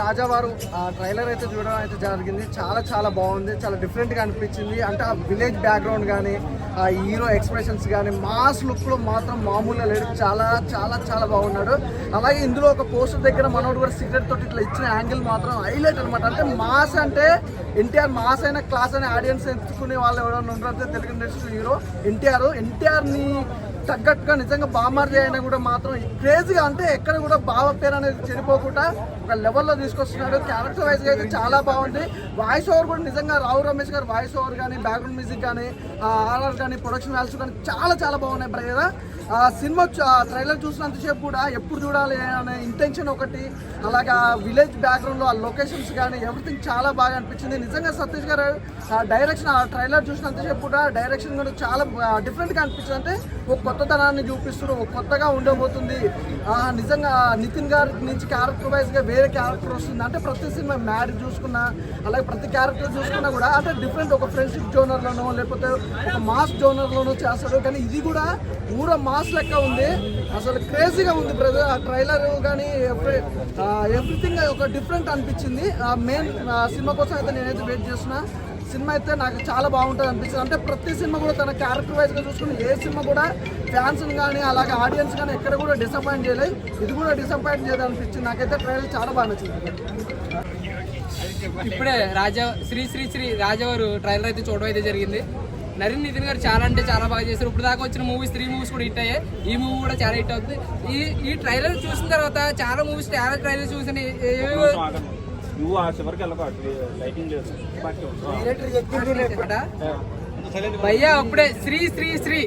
రాజావారు ఆ ట్రైలర్ అయితే చూడడం అయితే జరిగింది. చాలా చాలా బాగుంది. చాలా డిఫరెంట్గా అనిపించింది. అంటే ఆ విలేజ్ బ్యాక్గ్రౌండ్ కానీ ఆ హీరో ఎక్స్ప్రెషన్స్ కానీ మాస్ లుక్లో మాత్రం మామూలుగా లేడు. చాలా చాలా చాలా బాగున్నాడు. అలాగే ఇందులో ఒక పోస్టర్ దగ్గర మనోడు కూడా సిగరెట్ తోటి ఇట్లా ఇచ్చిన యాంగిల్ మాత్రం హైలైట్ అనమాట అంటే మాస్ అంటే ఎన్టీఆర్ మాస్ అయిన క్లాస్ అనే ఆడియన్స్ ఎంచుకునే వాళ్ళు ఎవరైనా ఉన్నారంటే తెలుగు ఇండస్ట్రీ హీరో ఎన్టీఆర్ ఎన్టీఆర్ని తగ్గట్టుగా నిజంగా బామార్జీ అయినా కూడా మాత్రం క్రేజీగా అంటే ఎక్కడ కూడా బావ పేరు అనేది చెడిపోకుండా ఒక లెవెల్లో తీసుకొస్తున్నాడు. క్యారెక్టర్ వైజ్గా అయితే చాలా బాగుంది. వాయిస్ ఓవర్ కూడా నిజంగా రావు రమేష్ గారు వాయిస్ ఓవర్ కానీ బ్యాక్గ్రౌండ్ మ్యూజిక్ కానీ ఆర్ఆర్ కానీ ప్రొడక్షన్ వాల్యూస్ కానీ చాలా చాలా బాగున్నాయి బ్రదర్ ఆ సినిమా ట్రైలర్ చూసినంతసేపు కూడా ఎప్పుడు చూడాలి అనే ఇంటెన్షన్ ఒకటి అలాగే ఆ విలేజ్ బ్యాక్గ్రౌండ్లో ఆ లొకేషన్స్ కానీ ఎవ్రీథింగ్ చాలా బాగా అనిపించింది. నిజంగా సతీష్ గారు డైరెక్షన్ ఆ ట్రైలర్ చూసినంతసేపు కూడా డైరెక్షన్ కూడా చాలా డిఫరెంట్గా అనిపించింది. అంటే ఒక కొత్తతనాన్ని చూపిస్తున్నారు ఒక కొత్తగా ఉండబోతుంది. నిజంగా నితిన్ గారి నుంచి క్యారెక్టర్ వైజ్గా వేరే క్యారెక్టర్ వస్తుంది. అంటే ప్రతి సినిమా మ్యారేజ్ చూసుకున్నా అలాగే ప్రతి క్యారెక్టర్ చూసుకున్నా కూడా అంటే డిఫరెంట్ ఒక ఫ్రెండ్షిప్ జోనర్లోనో లేకపోతే ఒక మాస్ జోనర్లోనో చేస్తాడు. కానీ ఇది కూడా ఊర మాస్ లెక్క ఉంది. అసలు క్రేజీగా ఉంది బ్రదర్ ఆ ట్రైలర్ కానీ ఎవ్రీథింగ్ ఒక డిఫరెంట్ అనిపించింది. మెయిన్ సినిమా కోసం అయితే నేనైతే వెయిట్ చేస్తున్నా. సినిమా అయితే నాకు చాలా బాగుంటుంది అనిపించింది అంటే ప్రతి సినిమా కూడా తన క్యారెక్టర్ వైజ్గా చూసుకుని ఏ సినిమా కూడా ఫ్యాన్స్ని కానీ అలాగే ఆడియన్స్ కానీ ఎక్కడ కూడా డిసప్పాయింట్ చేయలేదు. ఇది కూడా డిసప్పాయింట్ చేయదు అనిపించింది. నాకైతే ట్రైలర్ చాలా బాగా నచ్చింది. ఇప్పుడే రాజా శ్రీ శ్రీ శ్రీ రాజావారు ట్రైలర్ అయితే చూడడం అయితే జరిగింది. నరేన్ నితిన్ గారు చాలా అంటే చాలా బాగా చేశారు. ఇప్పుడు దాకా వచ్చిన మూవీస్ త్రీ మూవీస్ కూడా హిట్ అయ్యాయి. ఈ మూవీ కూడా చాలా హిట్ అవుతుంది. ఈ ఈ ట్రైలర్ చూసిన తర్వాత చాలా మూవీస్ చాలా ట్రైలర్ చూసిన నువ్వు ఆ చివరికి వెళ్ళకు అటు లైటింగ్ లేదు. భయ్యా అప్పుడే శ్రీ శ్రీ శ్రీ.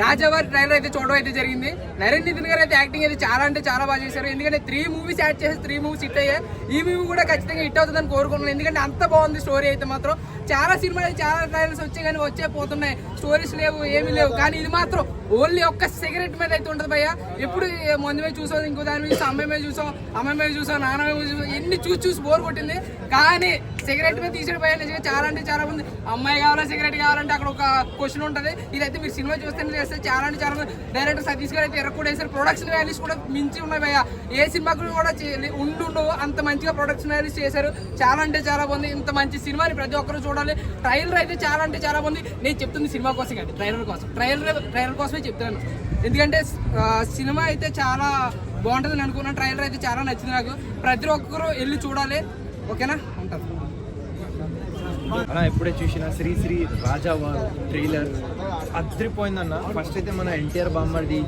రాజావారి ట్రైలర్ అయితే చూడడం అయితే జరిగింది. నరేన్ నితిన్ గారు అయితే యాక్టింగ్ అయితే చాలా అంటే చాలా బాగా చేశారు. ఎందుకంటే త్రీ మూవీస్ యాడ్ చేసి త్రీ మూవీస్ హిట్ అయ్యాయి. ఈ మూవీ కూడా ఖచ్చితంగా హిట్ అవుతుందని కోరుకుంటున్నాను. ఎందుకంటే అంత బాగుంది స్టోరీ అయితే మాత్రం. చాలా సినిమాలు చాలా ట్రైలర్స్ వచ్చాయి కానీ వచ్చే పోతున్నాయి. స్టోరీస్ లేవు ఏమీ లేవు. కానీ ఇది మాత్రం ఓన్లీ ఒక్క సిగరెట్ మీద అయితే ఉంటుంది భయ్య. ఎప్పుడు ఏ మందు మీద చూసాం ఇంకో దాని మీద చూసాం అమ్మాయి మీద చూసాం అమ్మాయి మీద చూసాం నాన్న మీద చూసాం ఎన్ని చూసి చూసి బోర్ కొట్టింది. కానీ సిగరెట్ మీద తీసాడు నిజంగా చాలా అంటే చాలా మంది అమ్మాయి కావాలా సిగరెట్ కావాలంటే అక్కడ ఒక క్వశ్చన్ ఉంటుంది. ఇదైతే మీరు సినిమా చూస్తే చేస్తే చాలా అంటే చాలా మంది డైరెక్టర్ సతీష్ గారు అయితే ఎర్ర వేసారు ప్రొడక్షన్ వాల్యూస్ కూడా మించి ఉన్నాయి భయ్య. ఏ సినిమాకు కూడా ఉండు అంత మంచిగా ప్రొడక్షన్ వాల్యూస్ చేశారు. చాలా అంటే చాలా బాగుంది ఇంత మంచి సినిమాని ప్రతి ఒక్కరు చూడాలి. ట్రైలర్ అయితే చాలా అంటే చాలా బాగుంది నేను చెప్తుంది సినిమా కోసం కాదు ట్రైలర్ కోసం. ట్రైలర్ ట్రైలర్ కోసమే చెప్తాను ఎందుకంటే సినిమా అయితే చాలా బాగుంటుందని అనుకున్నాను. ట్రైలర్ అయితే చాలా నచ్చింది నాకు. ప్రతి ఒక్కరు వెళ్ళి చూడాలి. ఓకేనా? ఉంటుంది అలా ఎప్పుడే చూసిన శ్రీ శ్రీ రాజావారు ట్రైలర్ అద్రిపోయిందన్న. ఫస్ట్ అయితే మన ఎన్టీఆర్ బామ్మర్ది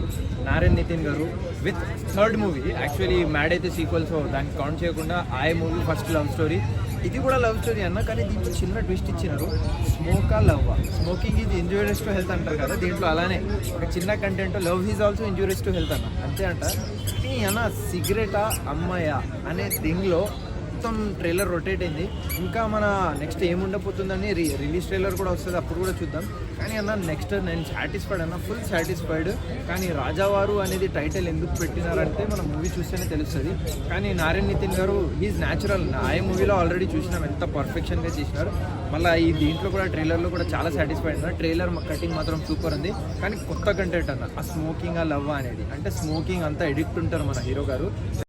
నారాయణ్ నితిన్ గారు with third movie actually MAD అయితే సీక్వెల్ సో దానికి కౌంట్ చేయకుండా ఆ మూవీ ఫస్ట్ లవ్ స్టోరీ ఇది కూడా లవ్ స్టోరీ అన్న కానీ దీంట్లో చిన్న ట్విస్ట్ ఇచ్చినారు. స్మోకా లవ్ స్మోకింగ్ ఇది ఇంజూరియస్ టు హెల్త్ అంటారు కదా దీంట్లో అలానే. ఒక చిన్న content love is also injurious to health అన్న. అంతే అంట. కానీ అన్న సిగరెటా అమ్మాయా అనే థింగ్లో మొత్తం ట్రైలర్ రొటేట్ అయింది. ఇంకా మన నెక్స్ట్ ఏముండబోతుందని రి రిలీజ్ ట్రైలర్ కూడా వస్తుంది అప్పుడు కూడా చూద్దాం. కానీ అన్న నెక్స్ట్ నేను సాటిస్ఫైడ్ అన్న ఫుల్ సాటిస్ఫైడ్ కానీ రాజావారు అనేది టైటిల్ ఎందుకు పెట్టినారంటే మన మూవీ చూస్తేనే తెలుస్తుంది. కానీ నారాయణ నితిన్ గారు హీజ్ న్యాచురల్ ఆ మూవీలో ఆల్రెడీ చూసినాం ఎంత పర్ఫెక్షన్గా చేసినారు. మళ్ళీ ఈ దీంట్లో కూడా ట్రైలర్లో కూడా చాలా సాటిస్ఫైడ్ అన్న. ట్రైలర్ కటింగ్ మాత్రం సూపర్ ఉంది. కానీ కొత్త కంటెంట్ అన్న ఆ స్మోకింగ్ ఆ లవ్ అనేది. అంటే స్మోకింగ్ అంతా ఎడిక్ట్ ఉంటారు మన హీరో గారు.